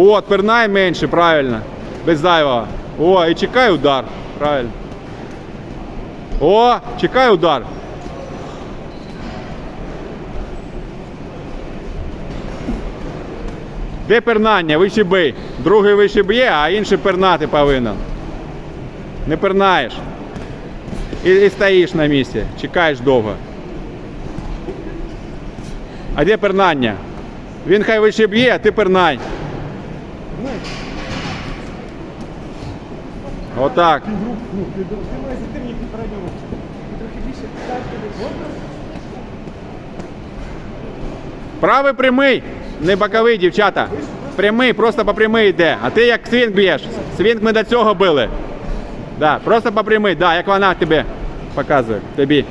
От, пернай менше, правильно. Без зайвого. О, і чекай удар. Правильно. О, чекай удар. Де пернання? Вище. Другий вище а інший пернати повинен. Не пернаєш. І, і стоїш на місці, чекаєш довго. А де пернання? Він хай вище а ти пернай. Отак. Правий прямий, не боковий, дівчата. Прямий, просто по прямий йде. А ти як свінг б'єш. Свінг ми до цього били. Да, просто по прямий, да, як вона тобі показує. Тобі.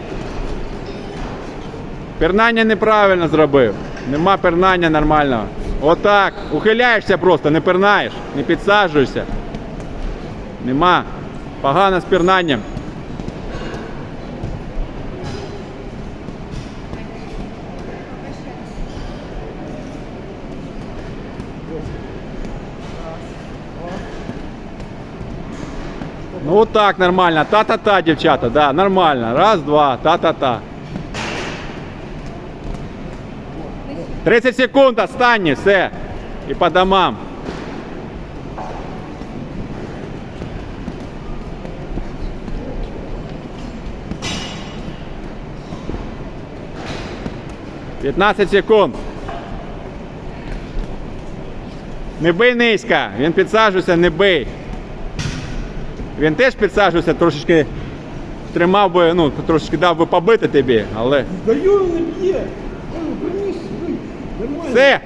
Пернання неправильно зробив. Нема пернання нормального. Отак. Ухиляєшся просто, не пернаєш, не підсаджуєшся. Нема. Погано з пернанням. Ну так нормально. Та-та-та, дівчата, да, нормально. Раз, два, та-та-та. 30 секунд останні, все. І по домам. П'ятнадцять секунд. Не бий низько. Він підсаджується, не бий. Він теж підсаджувався, трошечки тримав би, ну, трошечки дав би побити тобі, але. Даю, не б'є. Все!